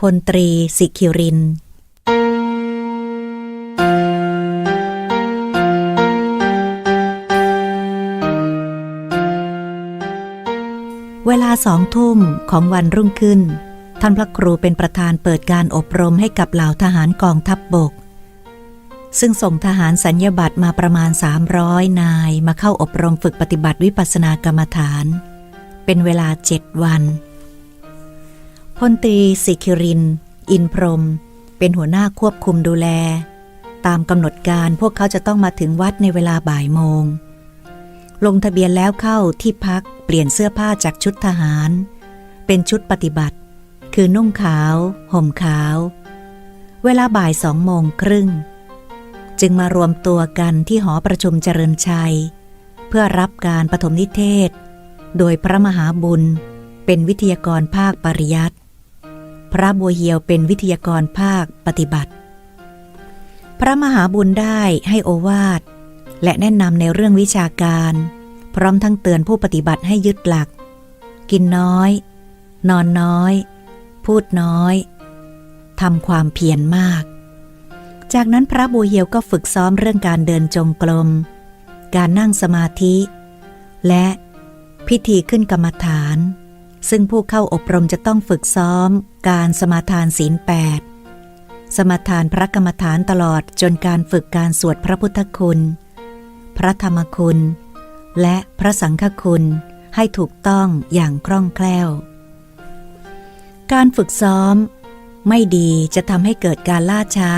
พลตรีสิคิริน เวลาสองทุ่มของวันรุ่งขึ้น ท่านพระครูเป็นประธานเปิดการอบรมให้กับเหล่าทหารกองทัพบบก ซึ่งส่งทหารสัญญาบัตรมาประมาณ 300 นายมาเข้าอบรมฝึกปฏิบัติวิปัสสนากรรมฐาน เป็นเวลาเจ็ดวัน พลตรีสิคิริน อินพรม เป็นหัวหน้าควบคุมดูแล ตามกำหนดการพวกเขาจะต้องมาถึงวัดในเวลาบ่ายโมง ลงทะเบียนแล้วเข้าที่พักเปลี่ยนเสื้อผ้าจากชุดทหาร เป็นชุดปฏิบัติ คือนุ่งขาว ห่มขาว เวลาบ่ายสองโมงครึ่ง จึงมารวมตัวกันที่หอประชุมเจริญชัย เพื่อรับการปฐมนิเทศ โดยพระมหาบุญเป็นวิทยากรภาคปริยัติ พระบัวเหียวเป็นวิทยากรภาคปฏิบัติ พระมหาบุญได้ให้โอวาท และแนะนำในเรื่องวิชาการ พร้อมทั้งเตือนผู้ปฏิบัติให้ยึดหลัก กินน้อย นอนน้อย พูดน้อยทำความเพียรมาก จากนั้นพระบัวเหียวก็ฝึกซ้อมเรื่องการเดินจงกรม การนั่งสมาธิ และพิธีขึ้นกรรมฐาน ซึ่งผู้เข้าอบรมจะต้องฝึกซ้อม การสมาทานศีลแปดสมาทานพระกรรมฐานตลอดจนการฝึกการสวดพระพุทธคุณ พระธรรมคุณ และพระสังฆคุณให้ถูกต้องอย่างคล่องแคล่ว การฝึกซ้อม ไม่ดีจะทำให้เกิดการล่าช้า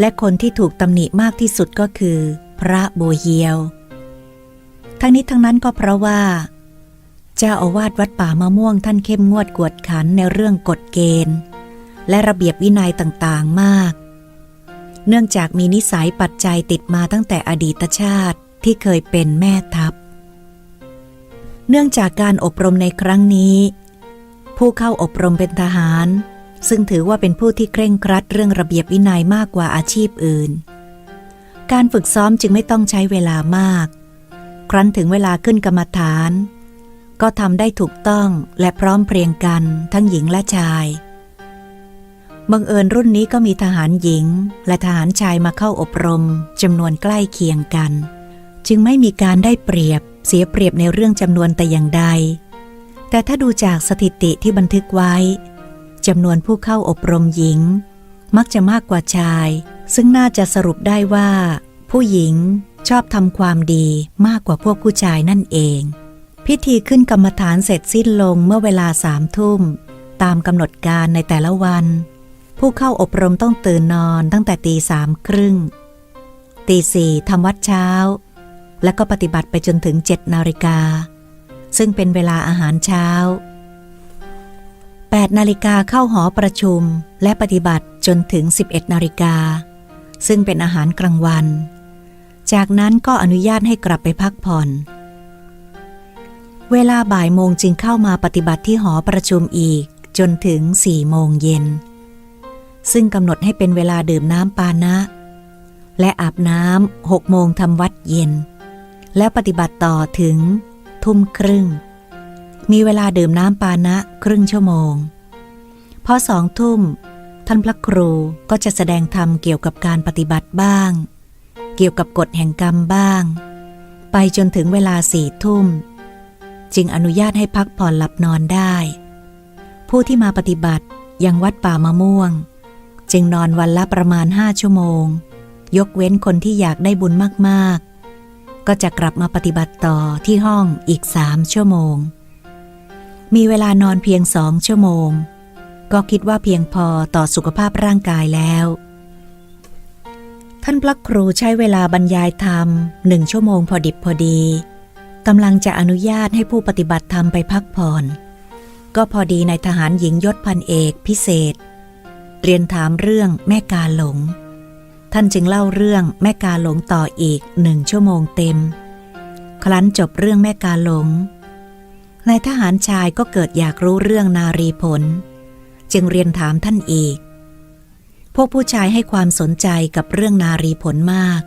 และคนที่ถูกตำหนิมากที่สุดก็คือ พระโบเฮียว ทั้งนี้ทั้งนั้นก็เพราะว่า เจ้าอาวาสวัดป่ามะม่วงท่านเข้มงวดกวดขันในเรื่องกฎเกณฑ์ และระเบียบวินัยต่างๆมาก เนื่องจากมีนิสัยปัจจัยติดมาตั้งแต่อดีตชาติที่เคยเป็นแม่ทัพ เนื่องจากการอบรมในครั้งนี้ ผู้เข้าอบรมเป็นทหาร ซึ่งถือว่าเป็นผู้ที่เคร่งครัดเรื่องระเบียบวินัยมากกว่าอาชีพอื่น การฝึกซ้อมจึงไม่ต้องใช้เวลามาก ครั้นถึงเวลาขึ้นกรรมฐาน ก็ทำได้ถูกต้องและพร้อมเพรียงกันทั้งหญิงและชาย บังเอิญรุ่นนี้ก็มีทหารหญิงและทหารชายมาเข้าอบรมจำนวนใกล้เคียงกัน จึงไม่มีการได้เปรียบเสียเปรียบในเรื่องจำนวนแต่อย่างใด แต่ถ้าดูจากสถิติที่บันทึกไว้จำนวนผู้เข้าอบรมหญิง มักจะมากกว่าชาย ซึ่งน่าจะสรุปได้ว่า ผู้หญิงชอบทำความดีมากกว่าพวกผู้ชายนั่นเอง พิธีขึ้นกรรมฐานเสร็จสิ้นลงเมื่อเวลาสามทุ่ม ตามกำหนดการในแต่ละวัน ผู้เข้าอบรมต้องตื่นนอนตั้งแต่ตีสามครึ่ง ตีสี่ทำวัดเช้า และก็ปฏิบัติไปจนถึงเจ็ดนาฬิกา ซึ่งเป็นเวลาอาหารเช้า 8 นาฬิกาเข้าหอประชุมและปฏิบัติจนถึง 11 นาฬิกา ซึ่งเป็นอาหารกลางวัน จากนั้นก็อนุญาตให้กลับไปพักผ่อน เวลาบ่ายโมงจึงเข้ามาปฏิบัติที่หอประชุมอีกจนถึง4โมงเย็น ซึ่งกำหนดให้เป็นเวลาดื่มน้ำปานะ และอาบน้ำ6โมงทำวัดเย็น แล้วปฏิบัติต่อถึงทุ่มครึ่ง มีเวลาดื่มน้ำปานะครึ่งชั่วโมง พอสองทุ่ม ท่านพระครูก็จะแสดงธรรมเกี่ยวกับการปฏิบัติบ้าง เกี่ยวกับกฎแห่งกรรมบ้าง ไปจนถึงเวลาสี่ทุ่ม จึงอนุญาตให้พักผ่อนหลับนอนได้ ผู้ที่มาปฏิบัติยังวัดป่ามะม่วง จึงนอนวันละประมาณห้าชั่วโมง ยกเว้นคนที่อยากได้บุญมากๆ ก็จะกลับมาปฏิบัติต่อที่ห้องอีกสามชั่วโมง มีเวลานอนเพียงสองชั่วโมง ก็คิดว่าเพียงพอต่อสุขภาพร่างกายแล้วท่านพระครูใช้เวลาบรรยายธรรมหนึ่งชั่วโมงพอดิบพอดี กำลังจะอนุญาตให้ผู้ปฏิบัติธรรมไปพักผ่อน ก็พอดีในทหารหญิงยศพันเอกพิเศษ เรียนถามเรื่องแม่กาหลง ท่านจึงเล่าเรื่องแม่กาหลงต่ออีกหนึ่งชั่วโมงเต็ม ครั้นจบเรื่องแม่กาหลงนายทหารชายก็เกิดอยากรู้เรื่องนารีผล จึงเรียนถามท่านอีก พวกผู้ชายให้ความสนใจกับเรื่องนารีผลมาก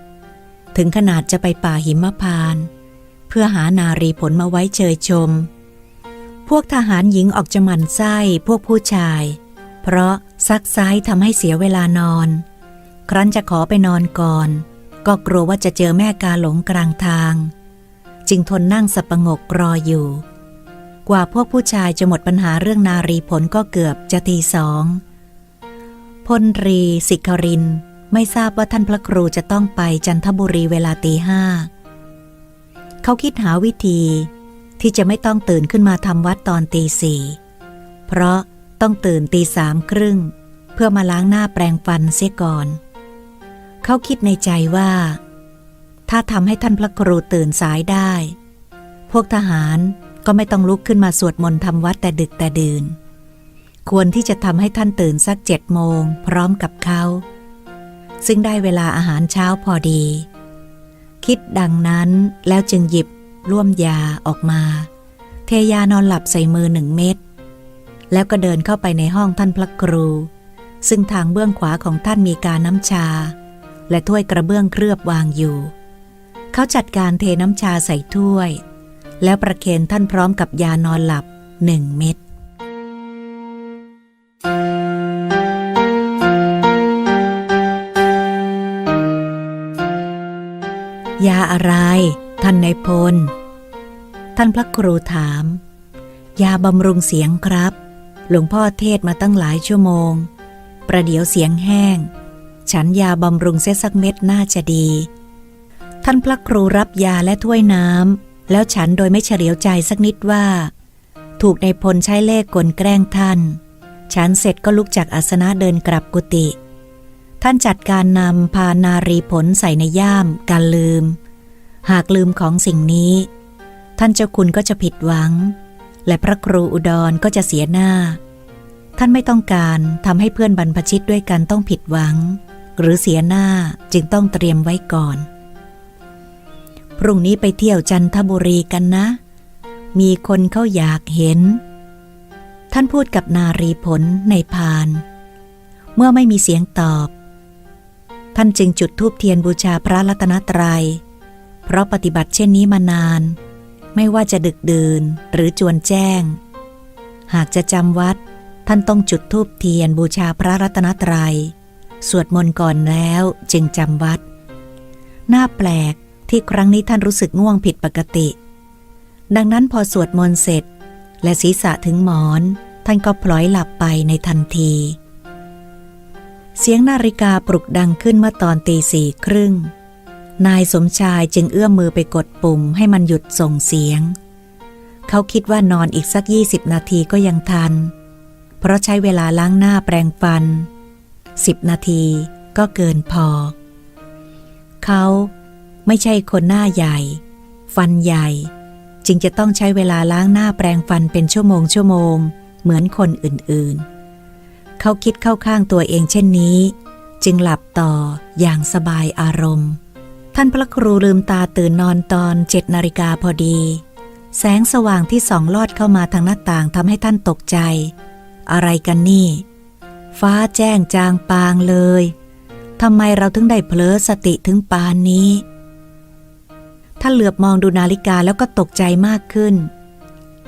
ถึงขนาดจะไปป่าหิมพานต์ พื่อหานารีผลมาไว้เชยชม พวกทหารหญิงออกจะมันไส้พวกผู้ชาย เพราะซักไซ้ายทำให้เสียเวลานอน ครั้นจะขอไปนอนก่อน ก็กลัวว่าจะเจอแม่กาหลงกลางทาง จึงทนนั่งสับประงกรออยู่ กว่าพวกผู้ชายจะหมดปัญหาเรื่องนารีผลก็เกือบจะตีสองพลตรีสิคริน ไม่ทราบว่าท่านพระครูจะต้องไปจันทบุรีเวลาตีห้า เขาคิดหาวิธีที่จะไม่ต้องตื่นขึ้นมาทำวัดตอนตีสี่ เพราะต้องตื่นตีสามครึ่ง เพื่อมาล้างหน้าแปรงฟันเสียก่อน เขาคิดในใจว่า ถ้าทำให้ท่านพระครูตื่นสายได้ พวกทหารก็ไม่ต้องลุกขึ้นมาสวดมนต์ทำวัดแต่ดึกแต่ดื่น ควรที่จะทำให้ท่านตื่นสักเจ็ดโมงพร้อมกับเขา ซึ่งได้เวลาอาหารเช้าพอดี คิดดังนั้นแล้วจึงหยิบร่วมยาออกมา เทยานอนหลับใส่มือหนึ่งเม็ด แล้วก็เดินเข้าไปในห้องท่านพระครู ซึ่งทางเบื้องขวาของท่านมีการน้ำชา และถ้วยกระเบื้องเคลือบวางอยู่ เขาจัดการเทน้ำชาใส่ถ้วย แล้วประเคนท่านพร้อมกับยานอนหลับหนึ่งเม็ด ยาอะไร ท่านนายพล ท่านพระครูถาม ยาบำรุงเสียงครับ หลวงพ่อเทศมาตั้งหลายชั่วโมง ประเดี๋ยวเสียงแห้ง ฉันยาบำรุงเส้สักเม็ดน่าจะดี ท่านพระครูรับยาและถ้วยน้ำแล้วฉันโดยไม่เฉลียวใจสักนิดว่า ถูกในายพลใช้เล่ห์กลแกล้งท่าน ฉันเสร็จก็ลุกจากอาสนะเดินกลับกุฏิ ท่านจัดการนำพานารีผลใส่ในย่ามการลืม หากลืมของสิ่งนี้ ท่านเจ้าคุณก็จะผิดหวัง และพระครูอุดรก็จะเสียหน้า ท่านไม่ต้องการทำให้เพื่อนบรรพชิตด้วยกันต้องผิดหวัง หรือเสียหน้าจึงต้องเตรียมไว้ก่อน พรุ่งนี้ไปเที่ยวจันทบุรีกันนะ มีคนเขาอยากเห็น ท่านพูดกับนารีผลในพานเมื่อไม่มีเสียงตอบ ท่านจึงจุดธูปเทียนบูชาพระรัตนตรัย เพราะปฏิบัติเช่นนี้มานาน ไม่ว่าจะดึกดื่นหรือจวนแจ้ง หากจะจำวัด ท่านต้องจุดธูปเทียนบูชาพระรัตนตรัย สวดมนต์ก่อนแล้วจึงจำวัด น่าแปลกที่ครั้งนี้ท่านรู้สึกง่วงผิดปกติ ดังนั้นพอสวดมนต์เสร็จ และศีรษะถึงหมอน ท่านก็พลอยหลับไปในทันที เสียงนาฬิกาปลุกดังขึ้นเมื่อตอนตีสี่ครึ่ง นายสมชายจึงเอื้อมมือไปกดปุ่มให้มันหยุดส่งเสียง เขาคิดว่านอนอีกสักยี่สิบนาทีก็ยังทัน เพราะใช้เวลาล้างหน้าแปรงฟันสิบนาทีก็เกินพอ เขาไม่ใช่คนหน้าใหญ่ ฟันใหญ่ จึงจะต้องใช้เวลาล้างหน้าแปรงฟันเป็นชั่วโมงชั่วโมง เหมือนคนอื่นๆ เขาคิดเข้าข้างตัวเองเช่นนี้ จึงหลับต่ออย่างสบายอารมณ์ ท่านพระครูลืมตาตื่นนอนตอนเจ็ดนาฬิกาพอดี แสงสว่างที่ส่องลอดเข้ามาทางหน้าต่างทำให้ท่านตกใจ อะไรกันนี่ ฟ้าแจ้งจางปางเลยทำไมเราถึงได้เผลอสติถึงปานนี้ท่านเหลือบมองดูนาฬิกาแล้วก็ตกใจมากขึ้น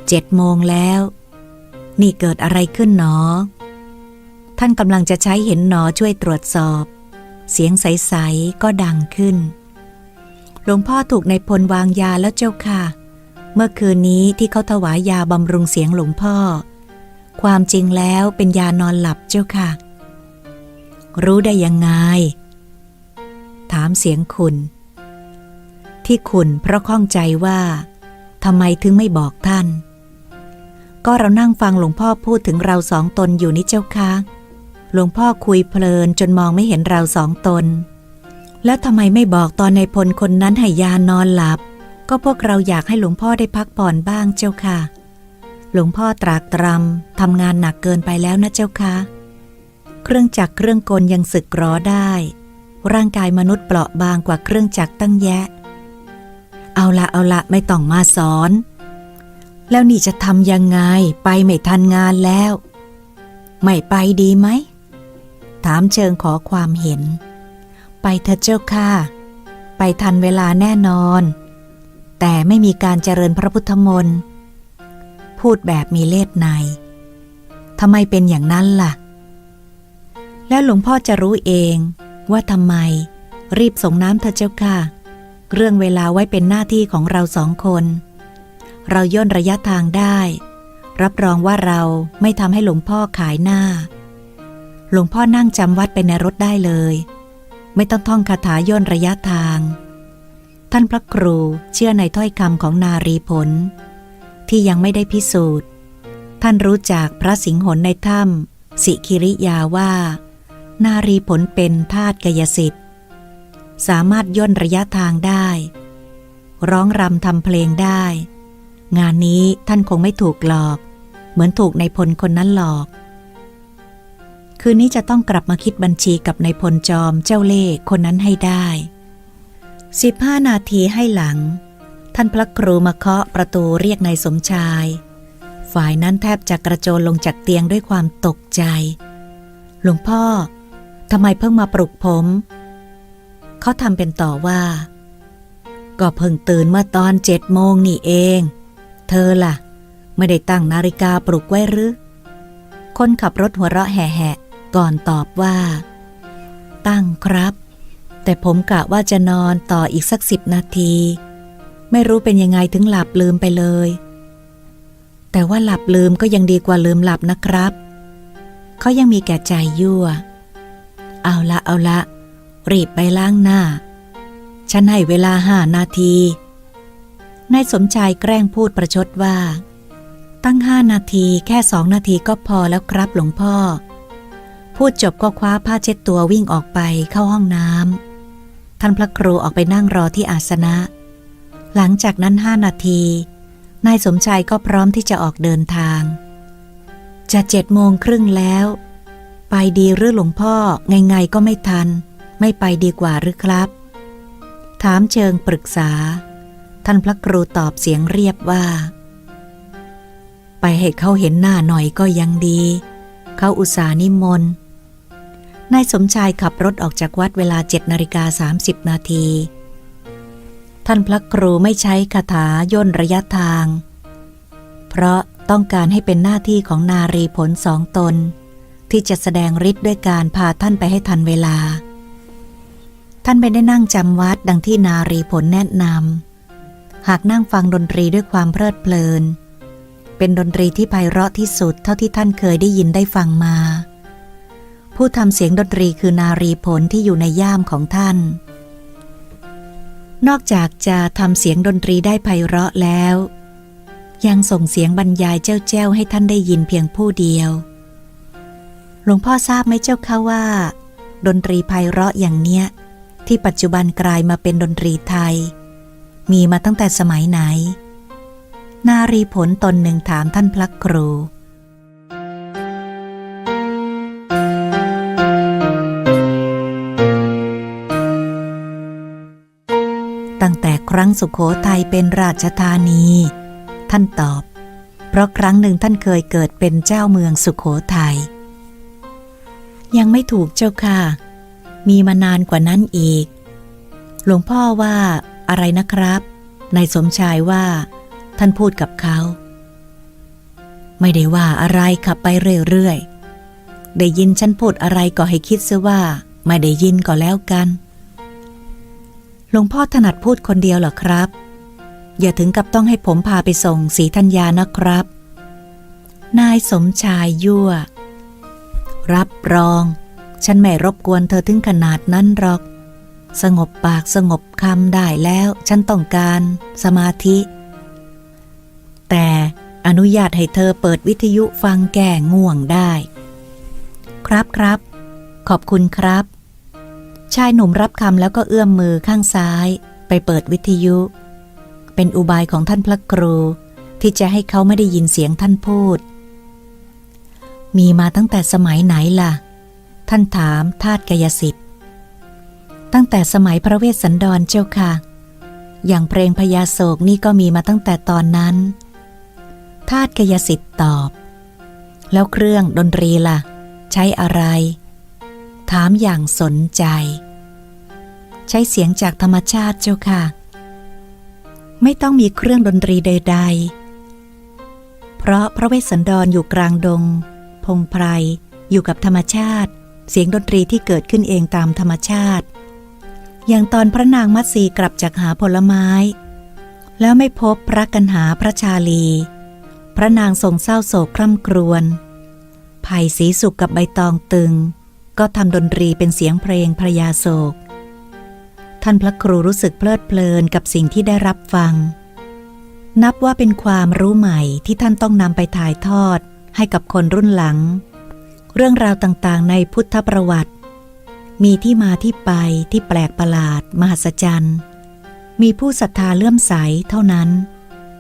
เจ็ดโมงแล้ว นี่เกิดอะไรขึ้นหนอ ท่านกำลังจะใช้เห็นหนอช่วยตรวจสอบ เสียงใส ๆ ก็ดังขึ้น หลวงพ่อถูกในพลวางยาแล้วเจ้าค่ะ เมื่อคืนนี้ที่เขาถวายยาบำรุงเสียงหลวงพ่อ ความจริงแล้วเป็นยานอนหลับเจ้าค่ะ รู้ได้ยังไง ถามเสียงคุณ ที่คุณเพราะข้องใจว่าทำไมถึงไม่บอกท่าน ก็เรานั่งฟังหลวงพ่อพูดถึงเราสองตนอยู่นี่เจ้าค่ะ หลวงพ่อคุยเพลินจนมองไม่เห็นเราสองตน แล้วทำไมไม่บอกตอนในพลคนนั้นให้ยานอนหลับ ก็พวกเราอยากให้หลวงพ่อได้พักผ่อนบ้างเจ้าค่ะ หลวงพ่อตรากตรำทำงานหนักเกินไปแล้วนะเจ้าค่ะ เครื่องจักรเครื่องกลยังสึกรอได้ ร่างกายมนุษย์เปราะบางกว่าเครื่องจักรตั้งแยะ เอาละเอาละไม่ต้องมาสอน แล้วนี่จะทำยังไงไปไม่ทันงานแล้ว ไม่ไปดีไหม ถามเชิงขอความเห็น ไปเถอะเจ้าค่ะ ไปทันเวลาแน่นอน แต่ไม่มีการเจริญพระพุทธมนต์ พูดแบบมีเล่ห์ในทำไมเป็นอย่างนั้นล่ะ แล้วหลวงพ่อจะรู้เองว่าทำไม รีบส่งน้ำเถอะเจ้าค่ะ เรื่องเวลาไว้เป็นหน้าที่ของเราสองคน เราย่นระยะทางได้ รับรองว่าเราไม่ทำให้หลวงพ่อขายหน้า หลวงพ่อนั่งจำวัดไปในรถได้เลย ไม่ต้องท่องคาถาย่นระยะทาง ท่านพระครูเชื่อในถ้อยคำของนารีผล ที่ยังไม่ได้พิสูจน์ ท่านรู้จากพระสิงหนในถ้ำสิคิริยาว่า นารีผลเป็นทาตุกายสิทธิ์ สามารถย่นระยะทางได้ ร้องรำทำเพลงได้ งานนี้ท่านคงไม่ถูกหลอก เหมือนถูกในายพลคนนั้นหลอก คืนนี้จะต้องกลับมาคิดบัญชีกับในายพลจอมเจ้าเล่ห์คนนั้นให้ได้สิบห้านาทีให้หลัง ท่านพระครูมาเคาะประตูเรียกนายสมชาย ฝ่ายนั้นแทบจะกระโจนลงจากเตียงด้วยความตกใจ หลวงพ่อทำไมเพิ่งมาปลุกผม เขาทำเป็นต่อว่า ก็เพิ่งตื่นเมื่อตอนเจ็ดโมงนี่เอง เธอล่ะ ไม่ได้ตั้งนาฬิกาปลุกไว้หรือคนขับรถหัวเราะแห่ ก่อนตอบว่า ตั้งครับ แต่ผมกะว่าจะนอนต่ออีกสักสิบนาที ไม่รู้เป็นยังไงถึงหลับลืมไปเลย แต่ว่าหลับลืมก็ยังดีกว่าลืมหลับนะครับ เขายังมีแก่ใจยั่ว เอาละเอาละ รีบไปล้างหน้า ฉันให้เวลาห้านาทีนายสมชายแกล้งพูดประชดว่า ตั้งห้านาทีแค่สองนาทีก็พอแล้วครับหลวงพ่อ พูดจบก็คว้าผ้าเช็ดตัววิ่งออกไปเข้าห้องน้ำท่านพระครูออกไปนั่งรอที่อาสนะ หลังจากนั้นห้านาที นายสมชายก็พร้อมที่จะออกเดินทาง จะเจ็ดโมงครึ่งแล้ว ไปดีหรือหลวงพ่อไงๆก็ไม่ทัน ไม่ไปดีกว่าหรือครับ ถามเชิงปรึกษา ท่านพระครูตอบเสียงเรียบว่า ไปให้เขาเห็นหน้าหน่อยก็ยังดี เขาอุตส่าห์นิมนต์ นายสมชายขับรถออกจากวัดเวลาเจ็ดนาฬิกาสามสิบนาที ท่านพระครูไม่ใช้คาถาย่นระยะทาง เพราะต้องการให้เป็นหน้าที่ของนารีผลสองตน ที่จะแสดงฤทธิ์ด้วยการพาท่านไปให้ทันเวลา ท่านไม่ได้นั่งจำวัดดังที่นารีผลแนะนำหากนั่งฟังดนตรีด้วยความเพลิดเพลิน เป็นดนตรีที่ไพเราะที่สุดเท่าที่ท่านเคยได้ยินได้ฟังมา ผู้ทำเสียงดนตรีคือนารีผลที่อยู่ในย่ามของท่าน นอกจากจะทำเสียงดนตรีได้ไพเราะแล้ว ยังส่งเสียงบรรยายเจ้าแจ้วให้ท่านได้ยินเพียงผู้เดียว หลวงพ่อทราบไหมเจ้าคะว่า ดนตรีไพเราะอย่างเนี้ย ที่ปัจจุบันกลายมาเป็นดนตรีไทย มีมาตั้งแต่สมัยไหน นารีผลตนหนึ่งถามท่านพระครู ตั้งแต่ครั้งสุขโขทัยเป็นราชธานี ท่านตอบ เพราะครั้งหนึ่งท่านเคยเกิดเป็นเจ้าเมืองสุขโขทัยยังไม่ถูกเจ้าค่ะ มีมานานกว่านั้นอีก หลวงพ่อว่าอะไรนะครับ นายสมชายว่า ท่านพูดกับเขา ไม่ได้ว่าอะไรขับไปเรื่อยๆ ได้ยินฉันพูดอะไรก็ให้คิดซะว่า ไม่ได้ยินก็แล้วกัน หลวงพ่อถนัดพูดคนเดียวเหรอครับ อย่าถึงกับต้องให้ผมพาไปส่งสีธัญญานะครับ นายสมชายยั่ว รับรอง ฉันไม่รบกวนเธอถึงขนาดนั้นหรอก สงบปากสงบคำได้แล้ว ฉันต้องการสมาธิ แต่อนุญาตให้เธอเปิดวิทยุฟังแก่ง่วงได้ ครับครับ ขอบคุณครับ ชายหนุ่มรับคำแล้วก็เอื้อมมือข้างซ้าย ไปเปิดวิทยุ เป็นอุบายของท่านพระครู ที่จะให้เขาไม่ได้ยินเสียงท่านพูด มีมาตั้งแต่สมัยไหนล่ะ ท่านถามทาตกายสิทธิ์ ตั้งแต่สมัยพระเวสสันดรเจ้าค่ะ อย่างเพลงพญาโศกนี่ก็มีมาตั้งแต่ตอนนั้น ทาตกายสิทธิ์ตอบ แล้วเครื่องดนตรีล่ะ ใช้อะไรถามอย่างสนใจ ใช้เสียงจากธรรมชาติเจ้าค่ะ ไม่ต้องมีเครื่องดนตรีใด ๆ เพราะพระเวสสันดรอยู่กลางดง พงไพรอยู่กับธรรมชาติ เสียงดนตรีที่เกิดขึ้นเองตามธรรมชาติ อย่างตอนพระนางมัตสีกลับจากหาผลไม้ แล้วไม่พบพระกันหาพระชาลี พระนางทรงเศร้าโศกคร่ำครวญไผ่สีสุกกับใบตองตึง ก็ทำดนตรีเป็นเสียงเพลงพระยาโศก ท่านพระครูรู้สึกเพลิดเพลินกับสิ่งที่ได้รับฟัง นับว่าเป็นความรู้ใหม่ที่ท่านต้องนำไปถ่ายทอดให้กับคนรุ่นหลัง เรื่องราวต่างๆ ในพุทธประวัติ มีที่มาที่ไปที่แปลกประหลาด มหัศจรรย์ มีผู้ศรัทธาเลื่อมใสเท่านั้น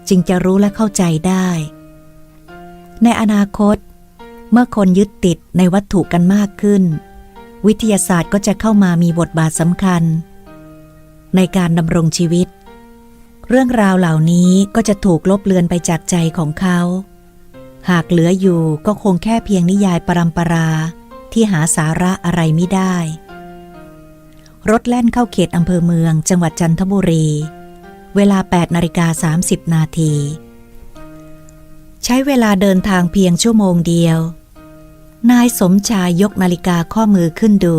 จึงจะรู้และเข้าใจได้ ในอนาคต เมื่อคนยึดติดในวัตถุกันมากขึ้น วิทยาศาสตร์ก็จะเข้ามามีบทบาทสำคัญ ในการดำรงชีวิต เรื่องราวเหล่านี้ก็จะถูกลบเลือนไปจากใจของเขา หากเหลืออยู่ก็คงแค่เพียงนิยายปรำปราที่หาสาระอะไรไม่ได้ รถแล่นเข้าเขตอำเภอเมืองจังหวัดจันทบุรี เวลา 8นาฬิกา30 นาที ใช้เวลาเดินทางเพียงชั่วโมงเดียว นายสมชายยกนาฬิกาข้อมือขึ้นดู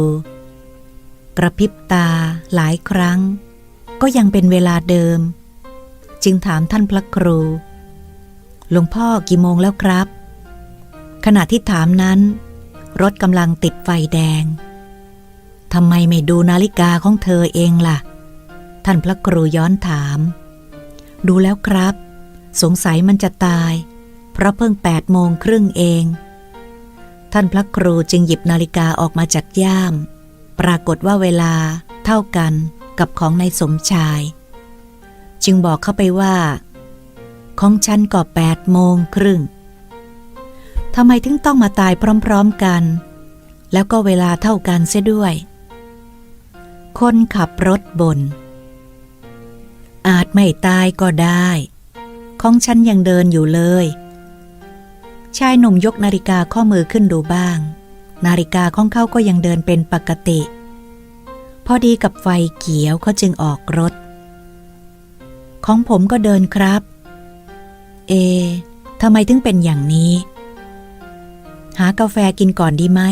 กระพริบตาหลายครั้ง ก็ยังเป็นเวลาเดิม จึงถามท่านพระครูหลวงพ่อกี่โมงแล้วครับ ขณะที่ถามนั้น รถกำลังติดไฟแดงทำไมไม่ดูนาฬิกาของเธอเองล่ะ ท่านพระครูย้อนถาม ดูแล้วครับ สงสัยมันจะตาย เพราะเพิ่งแปดโมงครึ่งเอง ท่านพระครูจึงหยิบนาฬิกาออกมาจากย่าม ปรากฏว่าเวลาเท่ากันกับของนายสมชาย จึงบอกเข้าไปว่า ของฉันก็แปดโมงครึ่งทำไมถึงต้องมาตายพร้อมๆกัน แล้วก็เวลาเท่ากันเสียด้วย คนขับรถบน อาจไม่ตายก็ได้ ของฉันยังเดินอยู่เลย ชายหนุ่มยกนาฬิกาข้อมือขึ้นดูบ้าง นาฬิกาของเขาก็ยังเดินเป็นปกติ พอดีกับไฟเขียวเขาจึงออกรถ ของผมก็เดินครับ เอทำไมถึงเป็นอย่างนี้ หากาแฟกินก่อนดีไหม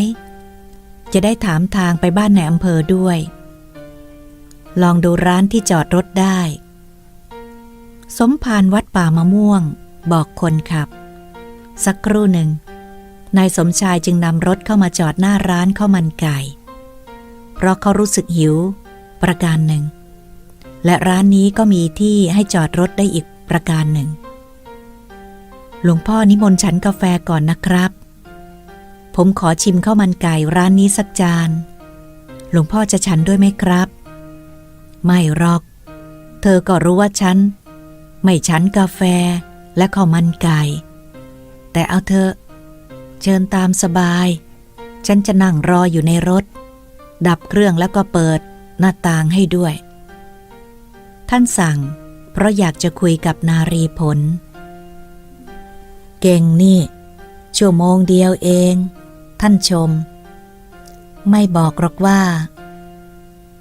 จะได้ถามทางไปบ้านในอำเภอด้วย ลองดูร้านที่จอดรถได้ สมภารวัดป่ามะม่วง บอกคนขับ สักครู่หนึ่ง นายสมชายจึงนำรถเข้ามาจอดหน้าร้านข้าวมันไก่ เพราะเขารู้สึกหิว ประการหนึ่ง และร้านนี้ก็มีที่ให้จอดรถได้อีกประการหนึ่ง หลวงพ่อนิมนต์ฉันกาแฟก่อนนะครับ ผมขอชิมข้าวมันไก่ร้านนี้สักจาน หลวงพ่อจะฉันด้วยไหมครับ ไม่หรอก เธอก็รู้ว่าฉัน ไม่ฉันกาแฟและข้าวมันไก่ แต่เอาเถอ เชิญตามสบาย ฉันจะนั่งรออยู่ในรถ ดับเครื่องแล้วก็เปิดหน้าต่างให้ด้วย ท่านสั่ง เพราะอยากจะคุยกับนารีผล เก่งนี่ ชั่วโมงเดียวเอง ท่านชม ไม่บอกหรอกว่า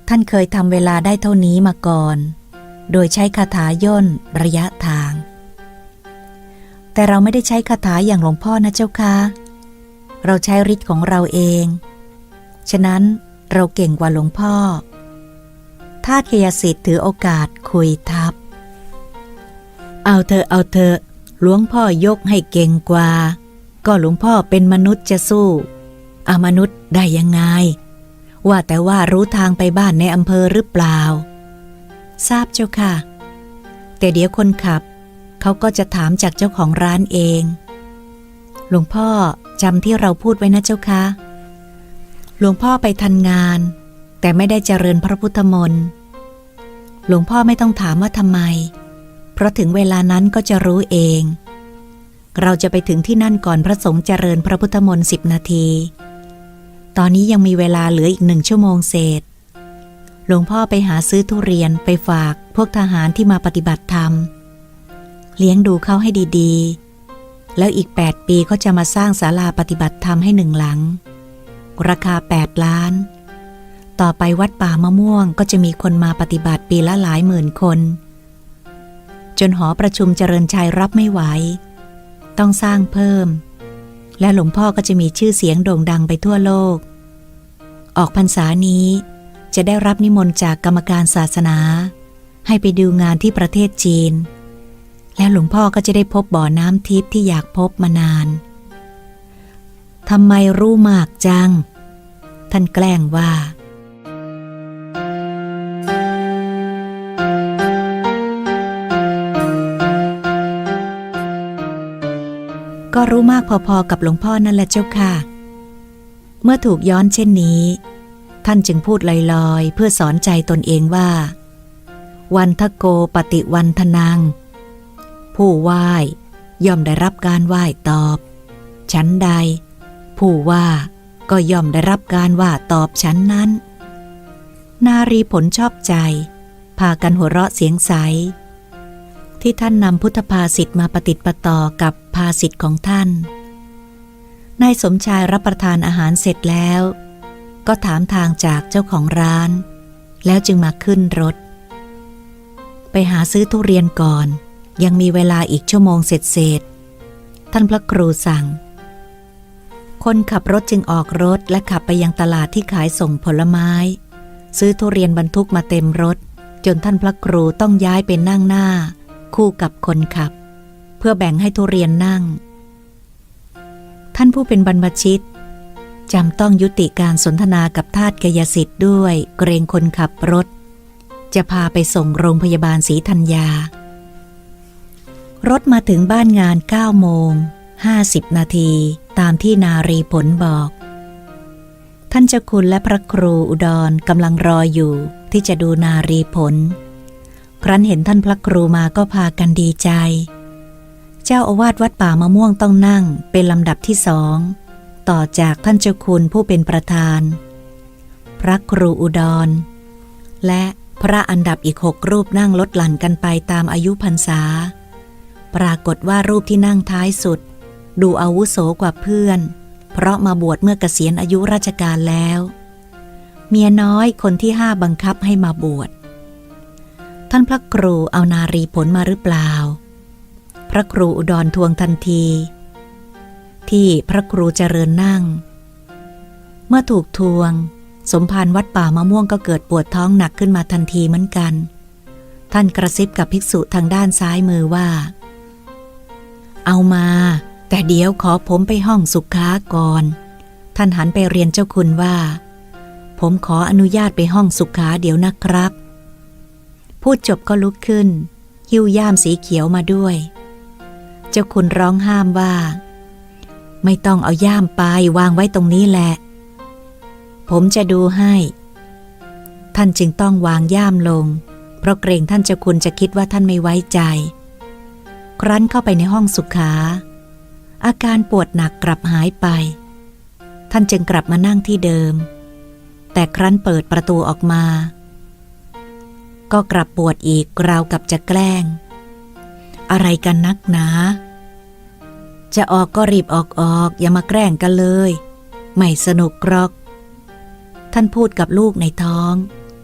ท่านเคยทำเวลาได้เท่านี้มาก่อน โดยใช้คาถาย่นระยะทาง แต่เราไม่ได้ใช้คาถาอย่างหลวงพ่อนะเจ้าค่ะ เราใช้ฤทธิ์ของเราเอง ฉะนั้นเราเก่งกว่าหลวงพ่อทาสเกยสิทธิ์ถือโอกาสคุยทับ เอาเธอเอาเธอหลวงพ่อยกให้เก่งกว่า ก็หลวงพ่อเป็นมนุษย์จะสู้อามนุษย์ได้ยังไง ว่าแต่ว่ารู้ทางไปบ้านในอำเภอหรือเปล่า ทราบเจ้าค่ะ แต่เดี๋ยวคนขับ เขาก็จะถามจากเจ้าของร้านเอง หลวงพ่อ จำที่เราพูดไว้นะเจ้าค่ะหลวงพ่อไปทันงาน แต่ไม่ได้เจริญพระพุทธมนต์หลวงพ่อไม่ต้องถามว่าทำไม เพราะถึงเวลานั้นก็จะรู้เอง เราจะไปถึงที่นั่นก่อนพระสงฆ์เจริญพระพุทธมนต์สิบนาที ตอนนี้ยังมีเวลาเหลืออีกหนึ่งชั่วโมงเศษ หลวงพ่อไปหาซื้อทุเรียนไปฝากพวกทหารที่มาปฏิบัติธรรม เลี้ยงดูเขาให้ดีๆ แล้วอีก 8 ปีก็จะมาสร้างศาลาปฏิบัติธรรมให้หนึ่งหลัง ราคา 8 ล้าน ต่อไปวัดป่ามะม่วงก็จะมีคนมาปฏิบัติปีละหลายหมื่นคน จนหอประชุมเจริญชัยรับไม่ไหว ต้องสร้างเพิ่ม และหลวงพ่อก็จะมีชื่อเสียงโด่งดังไปทั่วโลก ออกพรรษานี้จะได้รับนิมนต์จากกรรมการศาสนา ให้ไปดูงานที่ประเทศจีน แล้วหลวงพ่อก็จะได้พบบ่อน้ำทิพย์ที่อยากพบมานานทำไมรู้มากจัง ท่านแกล้งว่า ก็รู้มากพอๆกับหลวงพ่อนั่นแหละเจ้าค่ะ เมื่อถูกย้อนเช่นนี้ ท่านจึงพูดลอยๆ เพื่อสอนใจตนเองว่า วันทโกปฏิวันทนัง ผู้ไหว้ย่อมได้รับการไหว้ตอบ ชั้นใด ผู้ว่าก็ย่อมได้รับการว่าตอบชั้นนั้น นารีผลชอบใจ พากันหัวเราะเสียงใส ที่ท่านนำพุทธภาษิตมาปฏิดประต่อกับภาษิตของท่าน นายสมชายรับประทานอาหารเสร็จแล้ว ก็ถามทางจากเจ้าของร้าน แล้วจึงมาขึ้นรถ ไปหาซื้อทุเรียนก่อน ยังมีเวลาอีกชั่วโมงเสร็จเสร็จท่านพระครูสั่ง คนขับรถจึงออกรถและขับไปยังตลาดที่ขายส่งผลไม้ ซื้อทุเรียนบรรทุกมาเต็มรถ จนท่านพระครูต้องย้ายเป็นนั่งหน้า คู่กับคนขับ เพื่อแบ่งให้ทุเรียนนั่ง ท่านผู้เป็นบรรพชิตจำต้องยุติการสนทนากับทาสกยสิทธิ์ด้วยเกรงคนขับรถ จะพาไปส่งโรงพยาบาลศรีธัญญา รถมาถึงบ้านงาน9โมง50 นาทีตามที่นารีผลบอก ท่านเจ้าคุณและพระครูอุดรกำลังรออยู่ที่จะดูนารีผล ครั้นเห็นท่านพระครูมาก็พากันดีใจ เจ้าอาวาสวัดป่ามะม่วงต้องนั่งเป็นลำดับที่สอง ต่อจากท่านเจ้าคุณผู้เป็นประธาน พระครูอุดร และพระอันดับอีกหกรูปนั่งลดหลั่นกันไปตามอายุพรรษา ปรากฏว่ารูปที่นั่งท้ายสุด ดูอาวุโสกว่าเพื่อน เพราะมาบวชเมื่อเกษียณอายุราชการแล้ว เมียน้อยคนที่ห้าบังคับให้มาบวช ท่านพระครูเอานารีผลมาหรือเปล่า พระครูอุดรทวงทันที ที่พระครูเจริญนั่ง เมื่อถูกทวง สมภารวัดป่ามะม่วงก็เกิดปวดท้องหนักขึ้นมาทันทีเหมือนกันท่านกระซิบกับภิกษุทางด้านซ้ายมือว่า เอามา แต่เดี๋ยวขอผมไปห้องสุขาก่อน ท่านหันไปเรียนเจ้าคุณว่า ผมขออนุญาตไปห้องสุขาเดี๋ยวนะครับ พูดจบก็ลุกขึ้น หิ้วย่ามสีเขียวมาด้วย เจ้าคุณร้องห้ามว่า ไม่ต้องเอาย่ามไปวางไว้ตรงนี้แหละ ผมจะดูให้ ท่านจึงต้องวางย่ามลง เพราะเกรงท่านเจ้าคุณจะคิดว่าท่านไม่ไว้ใจ ครั้นเข้าไปในห้องสุขา อาการปวดหนักกลับหายไป ท่านจึงกลับมานั่งที่เดิม แต่ครั้นเปิดประตูออกมา ก็กลับปวดอีกราวกับจะแกล้ง อะไรกันนักหนา จะออกก็รีบออกออกอย่ามาแกล้งกันเลย ไม่สนุกกรอก ท่านพูดกับลูกในท้อง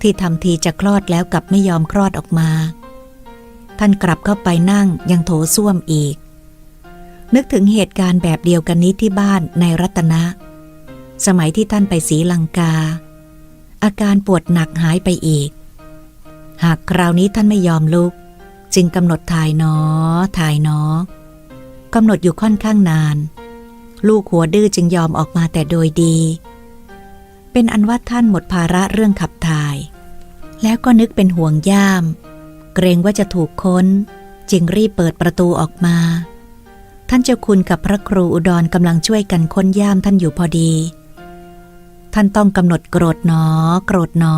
ที่ทำทีจะคลอดแล้วกลับไม่ยอมคลอดออกมา ท่านกลับเข้าไปนั่งยังโถส้วมอีก นึกถึงเหตุการณ์แบบเดียวกันนี้ที่บ้านในรัตนะ สมัยที่ท่านไปศรีลังกา อาการปวดหนักหายไปอีก หากคราวนี้ท่านไม่ยอมลุก จึงกำหนดถ่ายนอถ่ายนอกำหนดอยู่ค่อนข้างนาน ลูกหัวดื้อจึงยอมออกมาแต่โดยดี เป็นอันว่าท่านหมดภาระเรื่องขับถ่าย แล้วก็นึกเป็นห่วงย่าม เกรงว่าจะถูกค้น จึงรีบเปิดประตูออกมา ท่านเจ้าคุณกับพระครูอุดรกำลังช่วยกันค้นย่ามท่านอยู่พอดี ท่านต้องกำหนดโกรธหนอ โกรธหนอ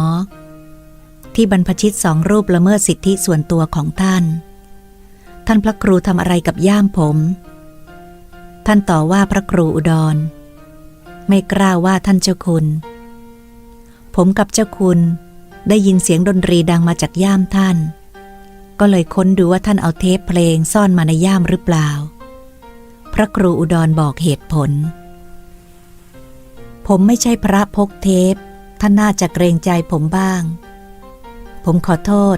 ที่บรรพชิตสองรูปละเมิดสิทธิส่วนตัวของท่าน ท่านพระครูทำอะไรกับย่ามผม ท่านต่อว่าพระครูอุดร ไม่กล้าว่าท่านเจ้าคุณ ผมกับเจ้าคุณได้ยินเสียงดนตรีดังมาจากย่ามท่าน ก็เลยค้นดูว่าท่านเอาเทปเพลงซ่อนมาในย่ามหรือเปล่า พระครูอุดรบอกเหตุผล ผมไม่ใช่พระพกเทป ท่านน่าจะเกรงใจผมบ้าง ผมขอโทษ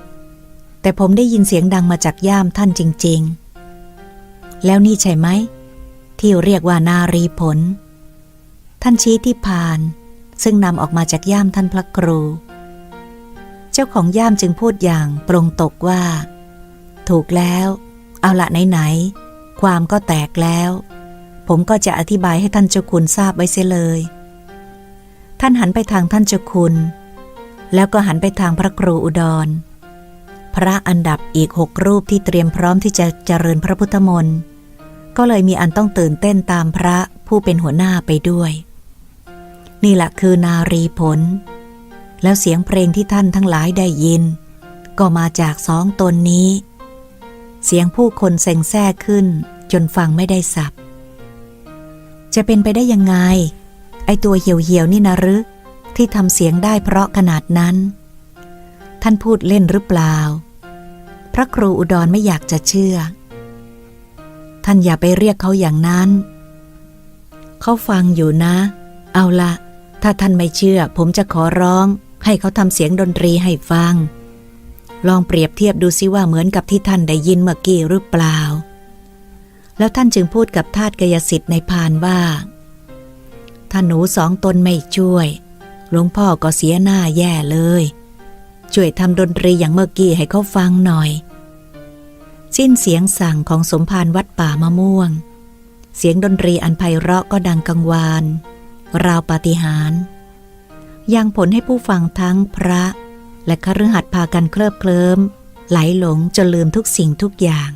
แต่ผมได้ยินเสียงดังมาจากย่ามท่านจริง ๆ แล้วนี่ใช่ไหม ที่เรียกว่านารีผล ท่านชี้ที่พาน ซึ่งนำออกมาจากย่ามท่านพระครูเจ้าของย่ามจึงพูดอย่างปรงตกว่า ถูกแล้ว เอาละไหนๆความก็แตกแล้ว ผมก็จะอธิบายให้ท่านเจ้าคุณทราบไว้เสียเลย ท่านหันไปทางท่านเจ้าคุณ แล้วก็หันไปทางพระครูอุดร พระอันดับอีกหกรูปที่เตรียมพร้อมที่จะเจริญพระพุทธมนต์ก็เลยมีอันต้องตื่นเต้นตามพระผู้เป็นหัวหน้าไปด้วย นี่แหละคือนารีผล แล้วเสียงเพลงที่ท่านทั้งหลายได้ยิน ก็มาจากสองตนนี้ เสียงผู้คนเซ็งแซ่ขึ้น จนฟังไม่ได้สับ จะเป็นไปได้ยังไง ไอตัวเหี่ยวๆนี่นะหรือที่ทำเสียงได้เพราะขนาดนั้น ท่านพูดเล่นหรือเปล่า พระครูอุดรไม่อยากจะเชื่อ ท่านอย่าไปเรียกเขาอย่างนั้น เขาฟังอยู่นะ เอาละถ้าท่านไม่เชื่อ ผมจะขอร้อง ให้เขาทำเสียงดนตรีให้ฟัง ลองเปรียบเทียบดูสิว่าเหมือนกับที่ท่านได้ยินเมื่อกี้หรือเปล่า แล้วท่านจึงพูดกับทาสกายสิทธิ์ในพานว่า ถ้าหนูสองตนไม่ช่วย หลวงพ่อก็เสียหน้าแย่เลย ช่วยทำดนตรีอย่างเมื่อกี้ให้เขาฟังหน่อย สิ้นเสียงสั่งของสมภารวัดป่ามะม่วง เสียงดนตรีอันไพเราะก็ดังกังวาน ราวปาฏิหาริย์ยังผลให้ผู้ฟังทั้งพระ และคฤหัสถ์พากันเคลิบเคลิ้มไหลหลงจนลืมทุกสิ่งทุกอย่าง